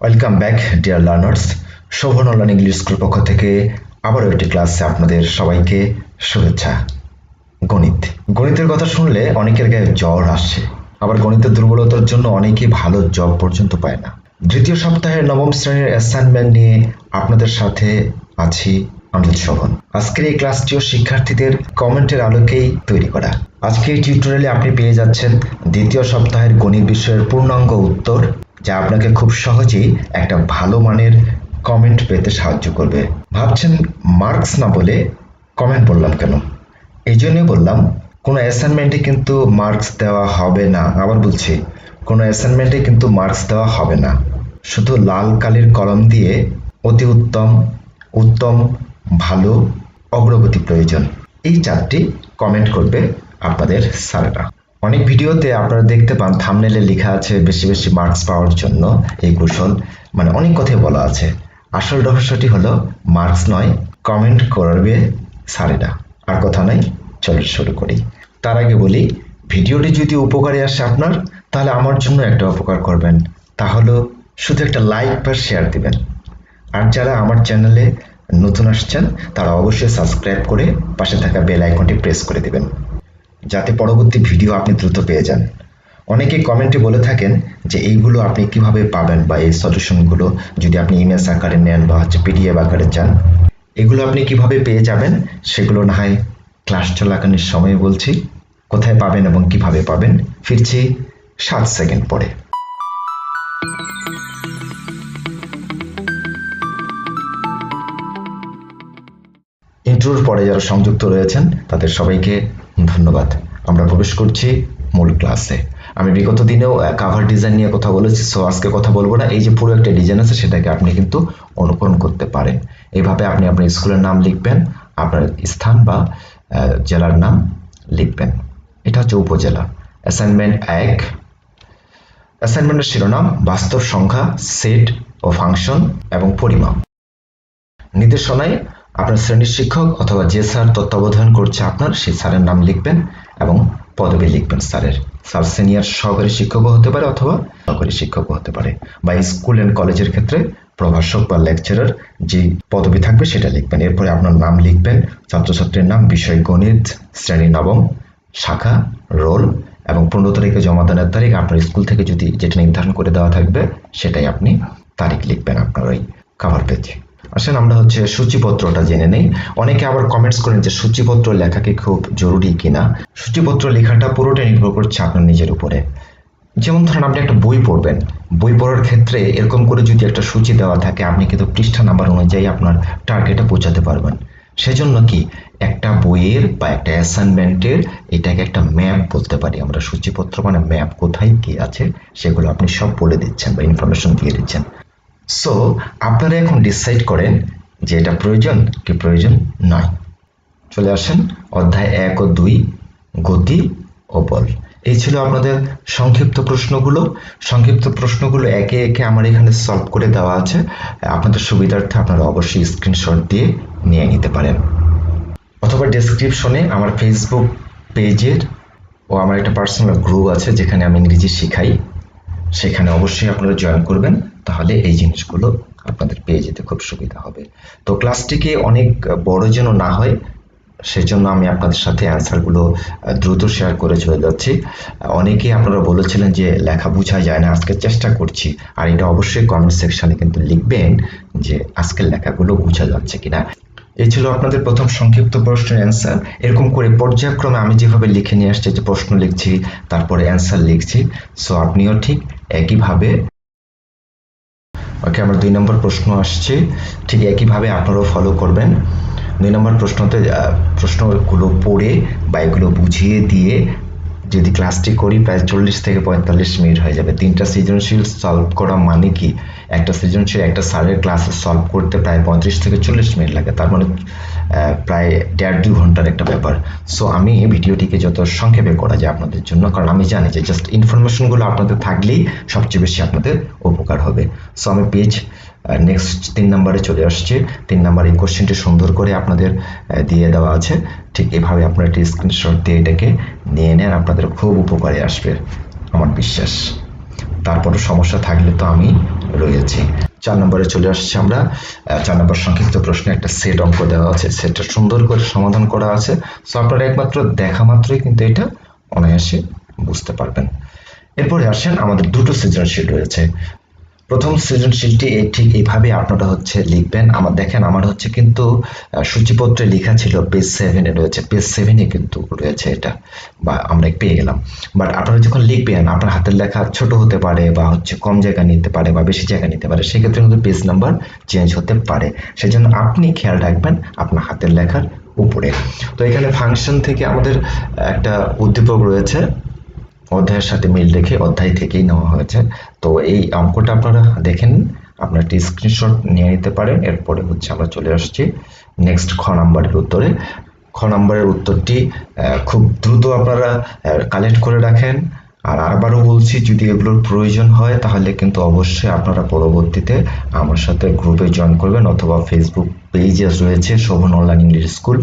Welcome back dear learners Shovon online English school পক্ষ থেকে আবারও একটি ক্লাসে আপনাদের সবাইকে শুভেচ্ছা। গণিত। গণিতের কথা শুনলে অনেকের গায়ে জ্বর আসছে। আবার গণিতের দুর্বলতার জন্য অনেকেই ভালো জব পর্যন্ত পায় না। দ্বিতীয় সপ্তাহের নবম শ্রেণির অ্যাসাইনমেন্ট নিয়ে আপনাদের সাথে আছি আমজাদ শোভন। আজকের এই ক্লাসটিও শিক্ষার্থীদের কমেন্টের আলোকেই তৈরি করা। আজকে এই টিউটোরিয়ালে আপনি পেয়ে যাচ্ছেন দ্বিতীয় সপ্তাহের গণিত বিষয়ের পূর্ণাঙ্গ উত্তর। যা আপনাকে খুব সহজেই একটা ভালো মানের কমেন্ট পেতে সাহায্য করবে। ভাবছেন মার্কস না বলে কমেন্ট বললাম কেন? এই জন্যই বললাম, কোনো অ্যাসাইনমেন্টে কিন্তু মার্কস দেওয়া হবে না, আবার বলছি, কোনো অ্যাসাইনমেন্টে কিন্তু মার্কস দেওয়া হবে না। শুধু লাল কালির কলম দিয়ে অতি উত্তম উত্তম, ভালো, অগ্রগতি প্রয়োজন। এই চারটি কমেন্ট করবে আপনাদের স্যারেরা। অনেক ভিডিওতে আপনারা দেখতে পান থামনেলে লেখা আছে বেশি বেশি মার্কস পাওয়ার জন্য এই কৌশল মানে অনেক কথাই বলা আছে। আসল রহস্যটি হলো মার্কস নয় কমেন্ট করবে স্যারেরা আর কথা নাই চলো শুরু করি। তার আগে বলি, ভিডিওটি যদি উপকারে আসে আপনার, তাহলে আমার জন্য একটা উপকার করবেন। তা হলো, শুধু একটা লাইক বা শেয়ার দিবেন। আর যারা আমার চ্যানেলে নতুন আসছেন, তারা অবশ্যই সাবস্ক্রাইব করে পাশে থাকা বেল আইকনটি প্রেস করে দিবেন। যাতে পরবর্তী ভিডিও আপনি দ্রুত পেয়ে যান। অনেকে কমেন্টে বলে থাকেন যে এইগুলো আপনি কীভাবে পাবেন বা এই সলিউশনগুলো যদি আপনি ইমেজ আকারে নেন বা হচ্ছে পিডিএফ আকারে চান। এগুলো আপনি কীভাবে পেয়ে যাবেন সেগুলো না হয় ক্লাস চলাকালীন সময় বলছি, কোথায় পাবেন এবং কীভাবে পাবেন, ফিরছি সাত সেকেন্ড পরে। ইন্ট্রোর পরে যারা সংযুক্ত রয়েছেন, তাদের সবাইকে ধন্যবাদ। আমরা প্রবেশ করছি মূল ক্লাসে আমি বিগত দিনেও কাভার ডিজাইন নিয়ে কথা বলেছি সো আজকে কথা বলব না। এই যে পুরো একটা ডিজাইন আছে, সেটাকে আপনি কিন্তু অনুকরণ করতে পারেন। এইভাবে আপনি আপনার স্কুলের নাম লিখবেন, আপনার স্থান বা জেলার নাম লিখবেন। এটা হচ্ছে উপজেলা। অ্যাসাইনমেন্ট এক। অ্যাসাইনমেন্টের শিরোনাম, বাস্তব সংখ্যা সেট ও ফাংশন এবং পরিমাপ। নির্দেশনায় আপনার শ্রেণির শিক্ষক অথবা যে স্যার তত্ত্বাবধান করছে আপনার, সেই স্যারের নাম লিখবেন এবং পদবি লিখবেন স্যারের। স্যার সিনিয়র সহকারী শিক্ষকও হতে পারে অথবা সহকারী শিক্ষকও হতে পারে। বা স্কুল অ্যান্ড কলেজের ক্ষেত্রে প্রভাষক বা লেকচারার যে পদবি থাকবে, সেটা লিখবেন। এরপরে আপনার নাম লিখবেন, ছাত্রছাত্রীর নাম, বিষয়, গণিত, শ্রেণি, নবম, শাখা, রোল এবং পনেরো তারিখে জমাদানের তারিখ। আপনার স্কুল থেকে যদি যেটা নির্ধারণ করে দেওয়া থাকবে, সেটাই আপনি তারিখ লিখবেন আপনার ওই কাভার পেজে আসেন, আমরা হচ্ছে সূচিপত্রটা জেনে নেই। অনেকে আবার কমেন্টস করেন যে সূচিপত্র লেখা কি খুব জরুরি কিনা। সূচিপত্র লেখাটা পুরোটাই নির্ভর করছে আপনার নিজের উপরে। যেমন ধরেন, আপনি একটা বই পড়বেন। বই পড়ার ক্ষেত্রে এরকম করে যদি একটা সূচি দেওয়া থাকে, আপনি কিন্তু পৃষ্ঠা নাম্বার অনুযায়ী আপনার টার্গেটে পৌঁছাতে পারবেন। সেজন্য কি একটা বইয়ের বা একটা অ্যাসাইনমেন্টের এটাকে একটা ম্যাপ বলতে পারি আমরা। সূচিপত্র মানে ম্যাপ কোথায়, কি আছে, সেগুলো আপনি সব বলে দিচ্ছেন বা ইনফরমেশন দিয়ে দিচ্ছেন। সো আপনারা এখন ডিসাইড করেন যে এটা প্রয়োজন কি প্রয়োজন নয়। চলে আসেন অধ্যায় এক ও দুই, গতি ও বল। এই ছিল আপনাদের সংক্ষিপ্ত প্রশ্নগুলো। সংক্ষিপ্ত প্রশ্নগুলো একে একে আমার এখানে সলভ করে দেওয়া আছে। আপনাদের সুবিধার্থে আপনারা অবশ্যই স্ক্রিনশট দিয়ে নিয়ে নিতে পারেন। অথবা ডেসক্রিপশনে আমার ফেসবুক পেজের ও আমার একটা পার্সোনাল গ্রুপ আছে যেখানে আমি ইংরেজি শেখাই। সেখানে অবশ্যই আপনারা জয়েন করবেন। তাহলে এই জিনিসগুলো আপনাদের পেয়ে যেতে খুব সুবিধা হবে। তো ক্লাসটিকে অনেক বড় যেন না হয়, সেজন্য আমি আপনাদের সাথে অ্যান্সারগুলো দ্রুত শেয়ার করে চলে যাচ্ছি। অনেকেই আপনারা বলেছিলেন যে লেখা বোঝা যায় না, আজকে চেষ্টা করছি। আর এটা অবশ্যই কমেন্ট সেকশনে কিন্তু লিখবেন যে আজকের লেখাগুলো বোঝা যাচ্ছে কিনা। এই ছিল আপনাদের প্রথম সংক্ষিপ্ত প্রশ্নের অ্যান্সার এরকম করে পর্যায়ক্রমে আমি যেভাবে লিখে নিয়ে আসছি, যে প্রশ্ন লিখছি, তারপরে অ্যান্সার লিখছি। সো আপনিও ঠিক একইভাবে ওকে, আমার দুই নম্বর প্রশ্ন আসছে। ঠিক একইভাবে আপনারাও ফলো করবেন। দুই নম্বর প্রশ্নতে প্রশ্নগুলো পড়ে বা এগুলো বুঝিয়ে দিয়ে যদি ক্লাসটি করি, প্রায় চল্লিশ থেকে পঁয়তাল্লিশ মিনিট হয়ে যাবে। তিনটা সৃজনশীল সলভ করা মানে কি? একটা সৃজনশীল, একটা স্যারের ক্লাসে সলভ করতে প্রায় পঁয়ত্রিশ থেকে চল্লিশ মিনিট লাগে। তার মানে প্রায় দেড় দুই ঘণ্টার একটা ব্যাপার। সো আমি এই ভিডিওটিকে যত সংক্ষেপে করা যায় আপনাদের জন্য, কারণ আমি জানি যে জাস্ট ইনফরমেশনগুলো আপনাদের থাকলেই সবচেয়ে বেশি আপনাদের উপকার হবে। সো আমি পেজ নেক্সট তিন নাম্বারে চলে আসছে। তিন নাম্বার এই কোশ্চেনটি সুন্দর করে আপনাদের দিয়ে দেওয়া আছে। ঠিক এভাবে আপনারা একটি স্ক্রিনশট দিয়ে এটাকে নিয়ে নেন, আপনাদের খুব উপকারে আসবে, আমার বিশ্বাস। তারপরে সমস্যা থাকলে তো আমি রয়েছে। চার নম্বরে চলে আসছি আমরা। চার নম্বর সংক্ষিপ্ত প্রশ্নে একটা সেট অঙ্ক দেওয়া আছে। সেটটা সুন্দর করে সমাধান করা আছে। সো আপনারা একমাত্র দেখা মাত্রই কিন্তু এটা অনায়াসে বুঝতে পারবেন। এরপরে আসেন আমাদের দুটো সৃজনশীল রয়েছে। প্রথম সৃজনশীলটি ঠিক এইভাবে আপনারা হচ্ছে লিখবেন। আমার দেখেন, আমার হচ্ছে কিন্তু সূচিপত্রে লেখা ছিল পেজ সেভেনে রয়েছে। পেজ সেভেনে কিন্তু রয়েছে এটা, বা আমরা পেয়ে গেলাম। বাট আপনারা যখন লিখবেন, আপনার হাতের লেখা ছোট হতে পারে বা হচ্ছে কম জায়গা নিতে পারে বা বেশি জায়গা নিতে পারে, সেক্ষেত্রে কিন্তু পেজ নাম্বার চেঞ্জ হতে পারে। সেজন্য আপনি খেয়াল রাখবেন আপনার হাতের লেখার উপরে। তো এখানে ফাংশন থেকে আমাদের একটা উদ্দীপক রয়েছে। অধ্যায়ের সাথে মিল রেখে অধ্যায় থেকেই নেওয়া হয়েছে। তো এই অঙ্কটা আপনারা দেখেন আপনারা একটি স্ক্রিনশট নিয়ে নিতে পারেন। এরপরে হচ্ছে আমরা চলে আসছি নেক্সট খ নাম্বারের উত্তরে। খ নাম্বারের উত্তরটি খুব দ্রুত আপনারা কালেক্ট করে রাখেন। আর আবারও বলছি, যদি এগুলোর প্রয়োজন হয়, তাহলে কিন্তু অবশ্যই আপনারা পরবর্তীতে আমার সাথে গ্রুপে জয়েন করবেন অথবা ফেসবুক পেজে রয়েছে শোভন অনলাইন ইংলিশ স্কুল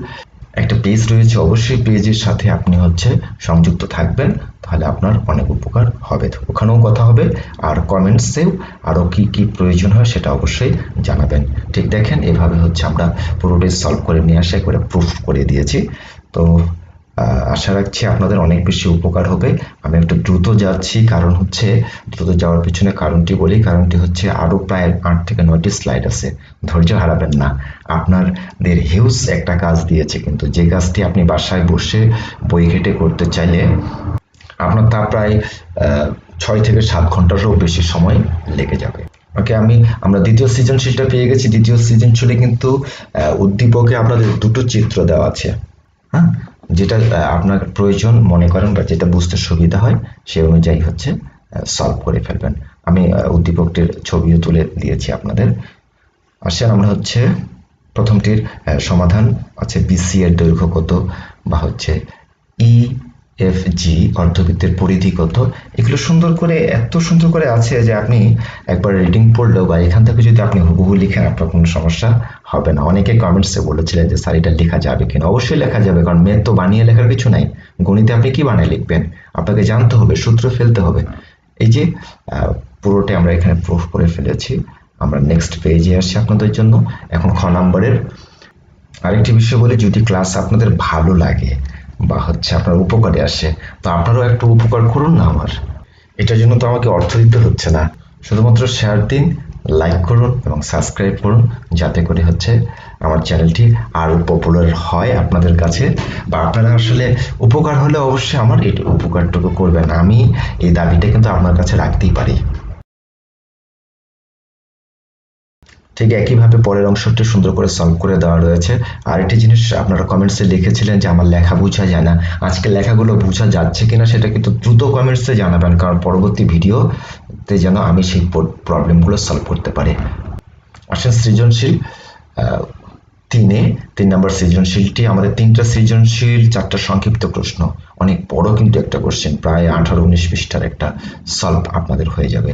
একটা পেজ রয়েছে, অবশ্যই পেজের সাথে আপনি হচ্ছে সংযুক্ত থাকবেন, তাহলে আপনার অনেক উপকার হবে। ওখানেও কথা হবে, আর কমেন্টসেও আরও কি কি প্রয়োজন হয় সেটা অবশ্যই জানাবেন। ঠিক দেখেন, এভাবে হচ্ছে আমরা পুরোটাই সলভ করে নিয়ে আসা করে প্রুফ করে দিয়েছি। তো আশা রাখছি আপনাদের অনেক বেশি উপকার হবে। আমি একটু দ্রুত যাচ্ছি, কারণ হচ্ছে, দ্রুত যাওয়ার পিছনে কারণটি বলি, কারণটি হচ্ছে আরও প্রায় আট থেকে নয়টি স্লাইড আছে। ধৈর্য হারাবেন না। আপনাদের হিউজ একটা কাজ দিয়েছে, কিন্তু যে কাজটি আপনি বাসায় বসে বই ঘেটে করতে চাইলে, আপনার তা প্রায় ছয় থেকে সাত ঘন্টারও বেশি সময় লেগে যাবে। ওকে আমি, আমরা দ্বিতীয় সৃজনশীলটা পেয়ে গেছি। দ্বিতীয় সৃজনশীলে কিন্তু উদ্দীপকে আপনাদের দুটো চিত্র দেওয়া আছে। হ্যাঁ? যেটা আপনার প্রয়োজন মনে করেন বা যেটা বুঝতে সুবিধা হয়, সে অনুযায়ী হচ্ছে সলভ করে ফেলবেন। আমি উদ্দীপকটির ছবিও তুলে দিয়েছি আপনাদের। আসেন আমরা হচ্ছে প্রথমটির সমাধান। আছে বিসি এর দৈর্ঘ্য কত বা হচ্ছে ই এফ জি অর্ধবৃত্তের পরিধি কত? এগুলো সুন্দর করে, এত সুন্দর করে আছে যে আপনি একবার রিডিং পড়লেও বা এখান থেকে যদি আপনি হুবহু লিখেন, আপনার কোনো সমস্যা হবে না। অনেকে কমেন্টসে বলেছিলেন যে, স্যার, এটা লেখা যাবে কিনা? অবশ্যই লেখা যাবে, কারণ মেয়ে তো বানিয়ে লেখার কিছু নাই। গণিতে আপনি কি বানিয়ে লিখবেন? আপনাকে জানতে হবে, সূত্র ফেলতে হবে। এই যে পুরোটাই আমরা এখানে প্রুফ করে ফেলেছি। আমরা নেক্সট পেজে আসছি আপনাদের জন্য। এখন খ নাম্বারের আরেকটি বিষয় বলি, যদি ক্লাস আপনাদের ভালো লাগে বা হচ্ছে আপনার উপকারে আসে, তো আপনারাও একটু উপকার করুন না আমার। এটার জন্য তো আমাকে অর্থ দিতে হচ্ছে না। শুধুমাত্র শেয়ার দিন লাইক করুন এবং সাবস্ক্রাইব করুন, যাতে করে হচ্ছে আমার চ্যানেলটি আরও পপুলার হয় আপনাদের কাছে। বা আপনারা আসলে উপকার হলে অবশ্যই আমার এই উপকারটুকু করবেন। আমি এই দাবিটা কিন্তু আপনার কাছে রাখতেই পারি। ঠিক একইভাবে পরের অংশটি সুন্দর করে সলভ করে দেওয়া রয়েছে। আর একটি জিনিস আপনারা কমেন্টসে লিখেছিলেন যে আমার লেখা বোঝা যায় না। আজকে লেখাগুলো বোঝা যাচ্ছে কিনা সেটা কিন্তু দ্রুত কমেন্টসে জানাবেন, কারণ পরবর্তী ভিডিওতে যেন আমি সেই প্রবলেমগুলো সলভ করতে পারি। আসেন সৃজনশীল তিনে, তিন নম্বর সৃজনশীলটি। আমাদের তিনটা সৃজনশীল, চারটা সংক্ষিপ্ত প্রশ্ন। অনেক বড় কিন্তু একটা কোশ্চেন প্রায় আঠারো, উনিশ পৃষ্ঠার একটা সলভ আপনাদের হয়ে যাবে।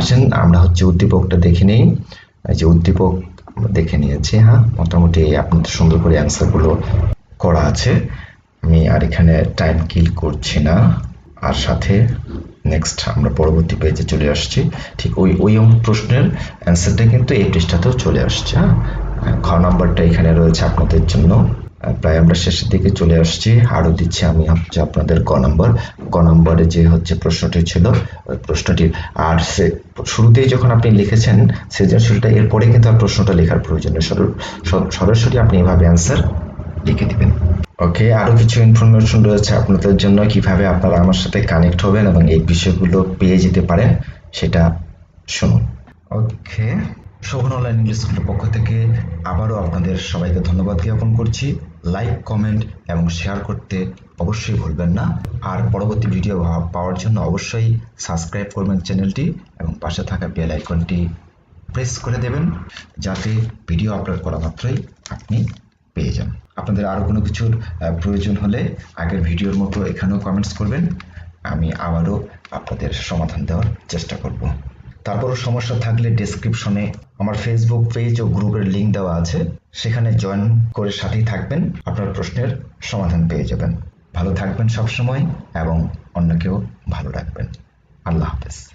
আসেন আমরা হচ্ছে উদ্দীপকটা দেখে নেই। এই যে উদ্দীপক দেখে নিয়েছি হ্যাঁ? মোটামুটি আপনাদের সুন্দর করে অ্যান্সারগুলো করা আছে। আমি আর এখানে টাইম কিল করছি না। আর সাথে নেক্সট আমরা পরবর্তী পেজে চলে আসছি। ঠিক ওই ওই প্রশ্নের অ্যান্সারটা কিন্তু এই পৃষ্ঠাতেও চলে আসছে হ্যাঁ? খ নাম্বারটা এখানে রয়েছে আপনাদের জন্য। প্রায় আমরা শেষের দিকে চলে আসছি। আরও দিচ্ছি আমি হচ্ছে আপনাদের ক নম্বর। ক নম্বরে যে হচ্ছে প্রশ্নটি ছিল, ওই প্রশ্নটি আর সে শুরুতেই যখন আপনি লিখেছেন সৃজনশীলটা এরপরে কিন্তু আর প্রশ্নটা লেখার প্রয়োজন নেই। সর- সর- সরাসরি আপনি এভাবে অ্যান্সার লিখে দিবেন। ওকে আরও কিছু ইনফরমেশন রয়েছে আপনাদের জন্য, কীভাবে আপনারা আমার সাথে কানেক্ট হবেন এবং এই বিষয়গুলো পেয়ে যেতে পারেন, সেটা শুনুন। ওকে শোভন অনলাইন ইংলিশ স্কুলের পক্ষ থেকে আবারও আপনাদের সবাইকে ধন্যবাদ জ্ঞাপন করছি। লাইক কমেন্ট এবং শেয়ার করতে অবশ্যই ভুলবেন না। আর পরবর্তী ভিডিও পাওয়ার জন্য অবশ্যই সাবস্ক্রাইব করবেন চ্যানেলটি এবং পাশে থাকা বেল আইকনটি প্রেস করে দেবেন যাতে ভিডিও আপলোড করা মাত্রই আপনি পেয়ে যান। আপনাদের আরও কোনো কিছুর প্রয়োজন হলে আগের ভিডিওর মতো এখানেও কমেন্টস করবেন। আমি আবারও আপনাদের সমাধান দেওয়ার চেষ্টা করব। তারপরও সমস্যা থাকলে ডিসক্রিপশনে আমার ফেসবুক পেজ ও গ্রুপের লিঙ্ক দেওয়া আছে। সেখানে জয়েন করে সাথেই থাকবেন, আপনার প্রশ্নের সমাধান পেয়ে যাবেন। ভালো থাকবেন সবসময় এবং অন্যকেও ভালো রাখবেন। আল্লাহ হাফেজ।